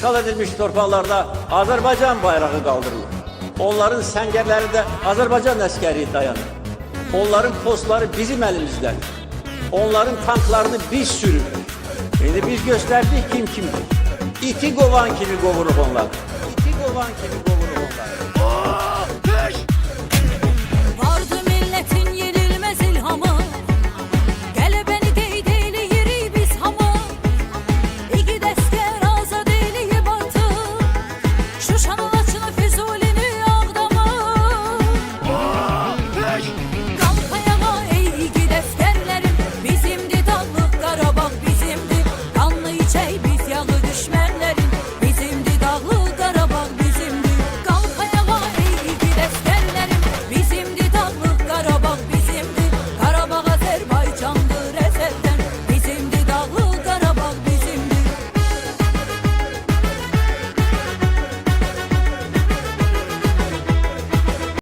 işgal edilmiş torpaqlarda Azərbaycan bayrağı qaldırılır. Onların səngərlərində Azərbaycan əskəri dayanır. Onların postları bizim əlimizdə. Onların tanklarını biz sürürük. Şimdi biz gösterdik kim kimdir. İti kovan kimi kovurup onlar. İti kovan kimi kovurup onlar.